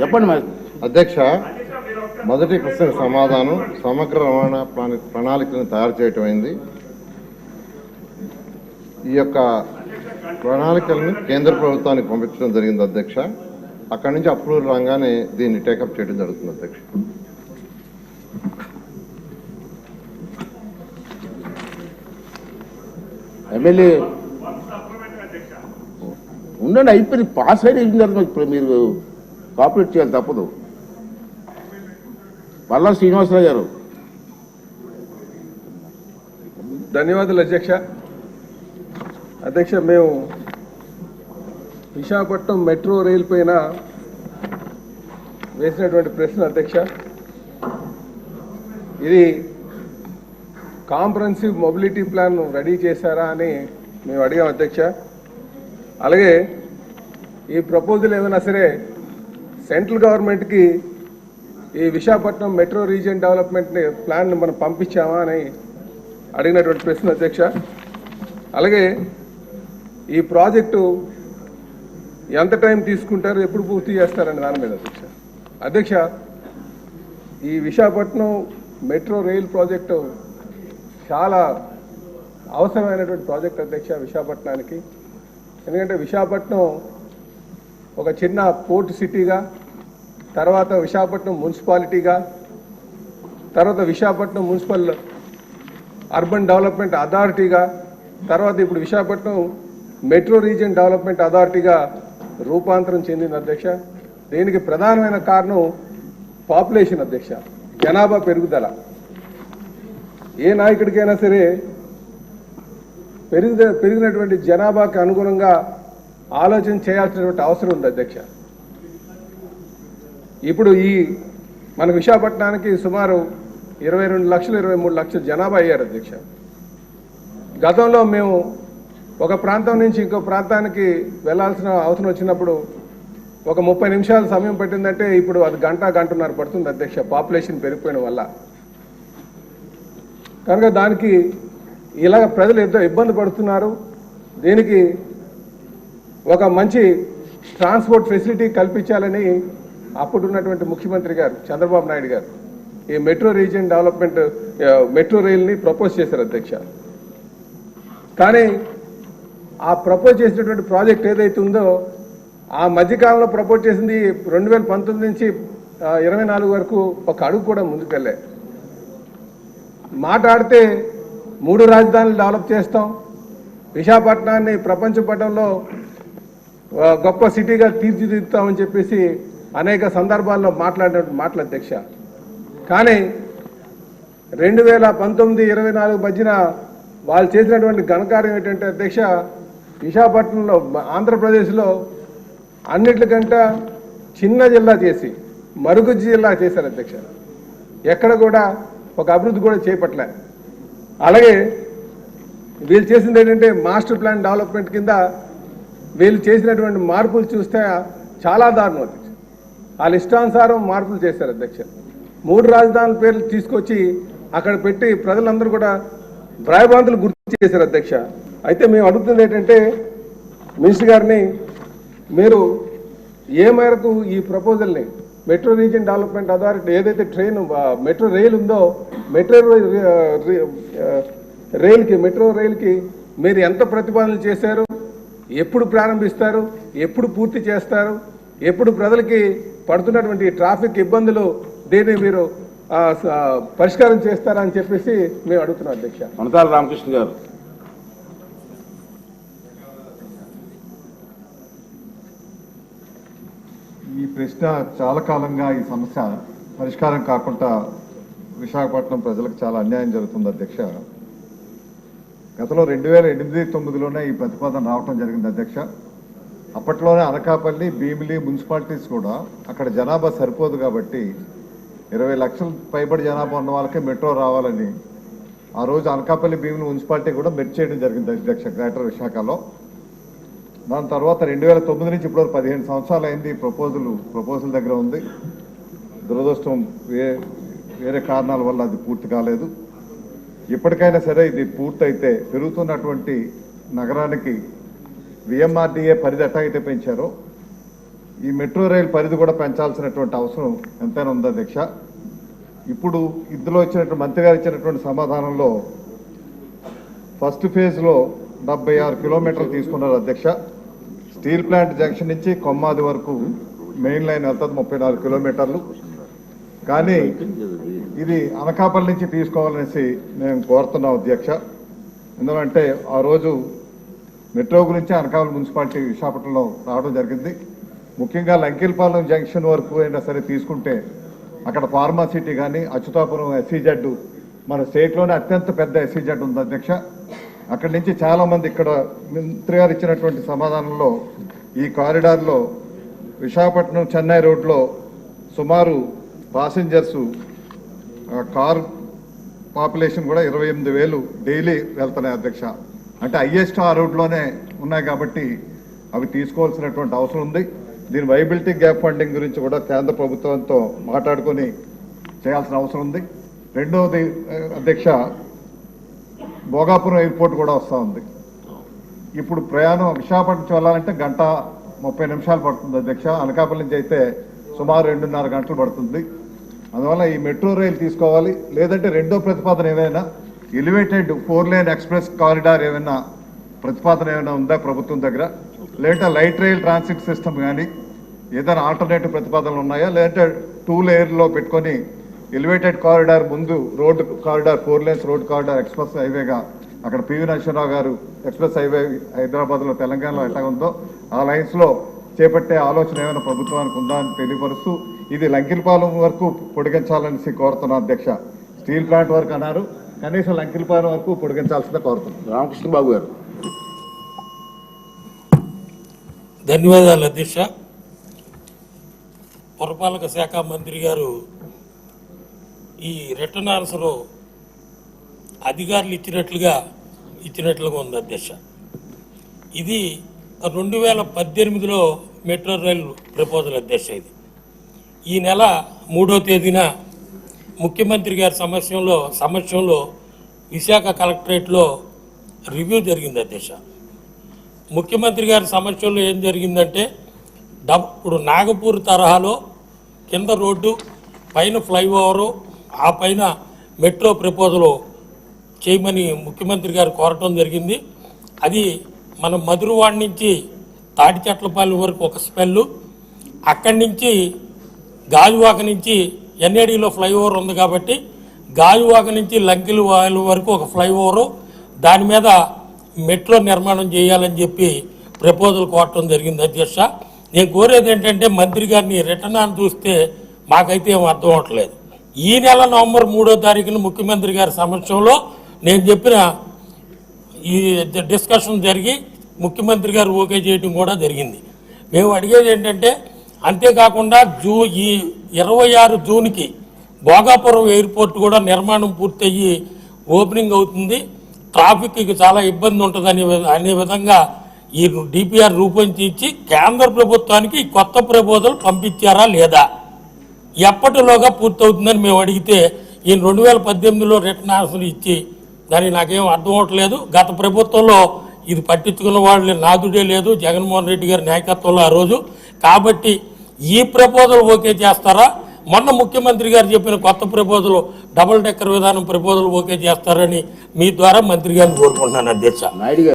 చెప్పండి మరి. అధ్యక్ష మొదటి ప్రశ్నకు సమాధానం సమగ్ర రవాణా ప్రణా- ప్రణాళికలను తయారు చేయటం అయింది ఈ యొక్క ప్రణాళికలను కేంద్ర ప్రభుత్వానికి పంపించడం జరిగింది అధ్యక్ష. అక్కడి నుంచి అప్రూవల్ రాగానే దీన్ని టేకప్ చేయడం జరుగుతుంది అధ్యక్ష. ఎమ్మెల్యే ఉండండి అయిపోయింది పాస్ అయిన తర్వాత మీరు? కాపరేట్ చేయాలి తప్పదు. పల్లా శ్రీనివాసరావు గారు. ధన్యవాదాలు అధ్యక్ష. అధ్యక్ష మేము విశాఖపట్నం మెట్రో రైలు పైన వేసినటువంటి ప్రశ్న అధ్యక్ష. ఇది కాంప్రహెన్సివ్ మొబిలిటీ ప్లాన్ రెడీ చేశారా అని మేము అడిగాం అధ్యక్ష. అలాగే ఈ ప్రపోజల్ ఏమైనా సరే సెంట్రల్ గవర్నమెంట్కి ఈ Visakhapatnam metro region development plan మనం పంపించామా అని అడిగినటువంటి ప్రశ్న అధ్యక్ష. అలాగే ఈ ప్రాజెక్టు ఎంత టైం తీసుకుంటారు ఎప్పుడు పూర్తి చేస్తారని దాని మీద అధ్యక్ష. అధ్యక్ష ఈ విశాఖపట్నం మెట్రో రైల్ ప్రాజెక్టు చాలా అవసరమైనటువంటి ప్రాజెక్ట్ అధ్యక్ష విశాఖపట్నానికి. ఎందుకంటే విశాఖపట్నం ఒక చిన్న పోర్ట్ సిటీగా తర్వాత విశాఖపట్నం మున్సిపాలిటీగా తర్వాత విశాఖపట్నం మున్సిపల్ అర్బన్ డెవలప్మెంట్ అథారిటీగా తర్వాత ఇప్పుడు విశాఖపట్నం మెట్రో రీజియన్ డెవలప్మెంట్ అథారిటీగా రూపాంతరం చెందింది అధ్యక్ష. దీనికి ప్రధానమైన కారణం పాపులేషన్ అధ్యక్ష జనాభా పెరుగుదల. ఏ నాయకుడికైనా సరే పెరిగిన పెరిగినటువంటి జనాభాకి అనుగుణంగా ఆలోచన చేయాల్సినటువంటి అవసరం ఉంది అధ్యక్ష. ఇప్పుడు ఈ మన విశాఖపట్నానికి సుమారు ఇరవై రెండు లక్షలు ఇరవై మూడు లక్షలు జనాభా అయ్యారు అధ్యక్ష. గతంలో మేము ఒక ప్రాంతం నుంచి ఇంకో ప్రాంతానికి వెళ్ళాల్సిన అవసరం వచ్చినప్పుడు ఒక ముప్పై నిమిషాలు సమయం పట్టిందంటే ఇప్పుడు అది గంట గంటన్నర పడుతుంది అధ్యక్ష. పాపులేషన్ పెరిగిపోయిన వల్ల. కనుక దానికి ఇలాగ ప్రజలు ఎంతో ఇబ్బంది పడుతున్నారు. దీనికి ఒక మంచి ట్రాన్స్పోర్ట్ ఫెసిలిటీ కల్పించాలని అప్పుడున్నటువంటి ముఖ్యమంత్రి గారు చంద్రబాబు నాయుడు గారు ఈ మెట్రో రీజియన్ డెవలప్మెంట్ మెట్రో రైల్ని ప్రపోజ్ చేశారు అధ్యక్ష. కానీ ఆ ప్రపోజ్ చేసినటువంటి ప్రాజెక్ట్ ఏదైతే ఉందో ఆ మధ్యకాలంలో ప్రపోజ్ చేసింది రెండు వేల పంతొమ్మిది నుంచి ఇరవై నాలుగు వరకు ఒక అడుగు కూడా ముందుకెళ్ళే మాట్లాడితే మూడు రాజధానులు డెవలప్ చేస్తాం. విశాఖపట్నాన్ని ప్రపంచ పటంలో గొప్ప సిటీగా తీర్చిదిద్దుతామని చెప్పేసి అనేక సందర్భాల్లో మాట్లాడిన మాటల అధ్యక్ష. కానీ రెండు వేల పంతొమ్మిది ఇరవై నాలుగు మధ్యన వాళ్ళు చేసినటువంటి ఘనకార్యం ఏంటంటే అధ్యక్ష విశాఖపట్నంలో ఆంధ్రప్రదేశ్లో అన్నిటికంట చిన్న జిల్లా చేసి మరుగు జిల్లా చేశారు అధ్యక్ష. ఎక్కడ కూడా ఒక అభివృద్ధి కూడా చేపట్టలే. అలాగే వీళ్ళు చేసింది ఏంటంటే మాస్టర్ ప్లాన్ డెవలప్మెంట్ కింద వీళ్ళు చేసినటువంటి మార్పులు చూస్తే చాలా దారుణం అధ్యక్ష వాళ్ళ ఇష్టానుసారం మార్పులు చేశారు అధ్యక్ష. మూడు రాజధానుల పేర్లు తీసుకొచ్చి అక్కడ పెట్టి ప్రజలందరూ కూడా భ్రాయభ్రాంతులు గుర్తు చేశారు అధ్యక్ష. అయితే మేము అడుగుతుంది ఏంటంటే మినిస్టర్ గారిని మీరు ఏ మేరకు ఈ ప్రపోజల్ని మెట్రో రీజియన్ డెవలప్మెంట్ అథారిటీ ఏదైతే ట్రైన్ మెట్రో రైలు ఉందో మెట్రో రైల్కి రైలుకి మెట్రో రైలుకి మీరు ఎంత ప్రతిపాదనలు చేశారు? ఎప్పుడు ప్రారంభిస్తారు? ఎప్పుడు పూర్తి చేస్తారు? ఎప్పుడు ప్రజలకి పడుతున్నటువంటి ట్రాఫిక్ ఇబ్బందులు దీన్ని మీరు పరిష్కారం చేస్తారా అని చెప్పేసి మేము అడుగుతున్నాం అధ్యక్ష. కొనతాల రామకృష్ణ గారు. ఈ ప్రశ్న చాలా కాలంగా ఈ సమస్య పరిష్కారం కాకుండా విశాఖపట్నం ప్రజలకు చాలా అన్యాయం జరుగుతుంది అధ్యక్ష. గతంలో రెండు వేల ఎనిమిది తొమ్మిదిలోనే ఈ ప్రతిపాదన రావటం జరిగింది అధ్యక్ష. అప్పట్లోనే అనకాపల్లి భీమిలి మున్సిపాలిటీస్ కూడా అక్కడ జనాభా సరిపోదు కాబట్టి ఇరవై లక్షల పైబడి జనాభా ఉన్న వాళ్ళకే మెట్రో రావాలని ఆ రోజు అనకాపల్లి భీమిలి మున్సిపాలిటీ కూడా మెట్ చేయడం జరిగింది అధ్యక్ష గ్రేటర్ విశాఖలో. దాని తర్వాత రెండు వేల తొమ్మిది నుంచి ఇప్పుడు పదిహేను సంవత్సరాలు అయింది ప్రపోజల్ ప్రపోజల్ దగ్గర ఉంది. దురదృష్టం వేరే కారణాల వల్ల అది పూర్తి కాలేదు. ఇప్పటికైనా సరే ఇది పూర్తయితే పెరుగుతున్నటువంటి నగరానికి విఎంఆర్డీఏ పరిధి ఎట్టాగైతే పెంచారో ఈ మెట్రో రైల్ పరిధి కూడా పెంచాల్సినటువంటి అవసరం ఎంతైనా ఉంది అధ్యక్ష. ఇప్పుడు ఇందులో ఇచ్చినటువంటి మంత్రి గారు ఇచ్చినటువంటి సమాధానంలో ఫస్ట్ ఫేజ్లో డెబ్బై ఆరు కిలోమీటర్లు తీసుకున్నారు అధ్యక్ష. స్టీల్ ప్లాంట్ జంక్షన్ నుంచి కొమ్మాది వరకు మెయిన్ లైన్ వెళ్తుంది ముప్పై నాలుగు కిలోమీటర్లు. కానీ ఇది అనకాపల్లి నుంచి తీసుకోవాలనేసి మేము కోరుతున్నాం అధ్యక్ష ఎందుకంటే ఆ రోజు మెట్రో గురించి అనకాపల్లి మున్సిపాలిటీ విశాఖపట్నంలో రావడం జరిగింది. ముఖ్యంగా లంకిల్పాలెం జంక్షన్ వరకు అయినా సరే తీసుకుంటే అక్కడ ఫార్మాసిటీ కానీ అచ్యుతాపురం ఎస్సీజెడ్ మన స్టేట్లోనే అత్యంత పెద్ద ఎస్సీజెడ్ ఉంది అధ్యక్ష. అక్కడి నుంచి చాలా మంది ఇక్కడ మంత్రి గారు ఇచ్చినటువంటి సమాధానంలో ఈ కారిడార్లో విశాఖపట్నం చెన్నై రోడ్లో సుమారు పాసింజర్స్ కార్ పాపులేషన్ కూడా ఇరవై ఎనిమిది వేలు డైలీ వెళ్తున్నాయి అధ్యక్ష. అంటే హయ్యెస్ట్ ఆ రోడ్లోనే ఉన్నాయి కాబట్టి అవి తీసుకోవాల్సినటువంటి అవసరం ఉంది. దీని వైబిలిటీ గ్యాప్ ఫండింగ్ గురించి కూడా కేంద్ర ప్రభుత్వంతో మాట్లాడుకొని చేయాల్సిన అవసరం ఉంది. రెండవది అధ్యక్ష భోగాపురం ఎయిర్పోర్ట్ కూడా వస్తూ ఉంది. ఇప్పుడు ప్రయాణం విశాఖపట్నం నుంచి వెళ్ళాలంటే గంట ముప్పై నిమిషాలు పడుతుంది అధ్యక్ష. అనకాపల్లి నుంచి అయితే సుమారు రెండున్నర గంటలు పడుతుంది. అందువల్ల ఈ మెట్రో రైలు తీసుకోవాలి. లేదంటే రెండో ప్రతిపాదన ఏదైనా elevated four line express corridor ఏమైనా ప్రతిపాదన ఏమైనా ఉందా ప్రభుత్వం దగ్గర? లేదంటే లైట్ రైల్ ట్రాన్సిట్ సిస్టమ్ కానీ ఏదైనా ఆల్టర్నేటివ్ ప్రతిపాదనలు ఉన్నాయా? లేదంటే టూ లేయర్లో పెట్టుకొని ఎలివేటెడ్ కారిడార్ ముందు road corridor four lanes road corridor express హైవేగా అక్కడ పివి నరసింహరావు గారు ఎక్స్ప్రెస్ హైవే హైదరాబాద్లో తెలంగాణలో ఎట్లా ఉందో ఆ లైన్స్లో చేపట్టే ఆలోచన ఏమైనా ప్రభుత్వానికి ఉందా అని తెలియపరుస్తూ ఇది లంకిలపాలెం వరకు పొడిగించాలని కోరుతున్నాం అధ్యక్ష. స్టీల్ ప్లాంట్ వరకు అన్నారు. కనీసం లంకిలపాలెం వరకు పొడిగించాల్సిందే కోరుతున్నాం. రామకృష్ణ బాబు గారు. ధన్యవాదాలు అధ్యక్ష. పురపాలక శాఖ మంత్రి గారు ఈ రిటర్న్ ఆన్సర్ అధికారులు ఇచ్చినట్లుగా ఇచ్చినట్లుగా ఉంది అధ్యక్ష. ఇది రెండు వేల పద్దెనిమిదిలో మెట్రో రైలు ప్రపోజల్ అధ్యక్ష ఇది. ఈ నెల మూడో తేదీన ముఖ్యమంత్రి గారి సమస్యలో సమస్యలో విశాఖ కలెక్టరేట్లో రివ్యూ జరిగింది అధ్యక్ష. ముఖ్యమంత్రి గారి సమస్యల్లో ఏం జరిగిందంటే డబ్ ఇప్పుడు నాగపూర్ తరహాలో కింద రోడ్డు పైన ఫ్లైఓవరు ఆ పైన మెట్రో ప్రపోజల్ చేయమని ముఖ్యమంత్రి గారు కోరటం జరిగింది. అది మన మధురవాడ నుంచి తాటి వరకు ఒక స్పెల్లు. అక్కడి నుంచి గాజువాక నుంచి ఎన్ఏడిలో ఫ్లైఓవర్ ఉంది కాబట్టి గాజువాక నుంచి లంకిల వాయిల్ వరకు ఒక ఫ్లైఓవరు దాని మీద మెట్రో నిర్మాణం చేయాలని చెప్పి ప్రపోజల్ కోరటం జరిగింది అధ్యక్ష. నేను కోరేది ఏంటంటే మంత్రి గారిని రిటర్న్ అని చూస్తే మాకైతే ఏం అర్థం అవట్లేదు ఈ నెల నవంబర్ మూడో తారీఖున ముఖ్యమంత్రి గారి సమక్షంలో నేను చెప్పిన ఈ డిస్కషన్ జరిగి ముఖ్యమంత్రి గారు ఓకే చేయడం కూడా జరిగింది. మేము అడిగేది ఏంటంటే అంతేకాకుండా జూ ఈ ఇరవై ఆరు జూన్కి భోగాపురం ఎయిర్పోర్ట్ కూడా నిర్మాణం పూర్తయ్యి ఓపెనింగ్ అవుతుంది. ట్రాఫిక్కి చాలా ఇబ్బంది ఉంటుంది అనే విధంగా ఈ డిపిఆర్ రూపొందించి కేంద్ర ప్రభుత్వానికి కొత్త ప్రపోజల్ పంపించారా లేదా? ఎప్పటిలోగా పూర్తవుతుందని మేము అడిగితే ఈ రెండు వేల పద్దెనిమిదిలో రిటర్న్ ఆన్సర్ ఇచ్చి దానికి నాకేం అర్థం అవట్లేదు గత ప్రభుత్వంలో ఇది పట్టించుకున్న వాళ్ళు నాదుడే లేదు. జగన్మోహన్ రెడ్డి గారి నాయకత్వంలో ఆ రోజు. కాబట్టి ఈ ప్రపోజల్ ఓకే చేస్తారా? మొన్న ముఖ్యమంత్రి గారు చెప్పిన కొత్త ప్రపోజల్ డబుల్ డెక్కర్ విధానం ప్రపోజల్ ఓకే చేస్తారని మీ ద్వారా మంత్రి గారిని కోరుకుంటున్నాను అధ్యక్ష.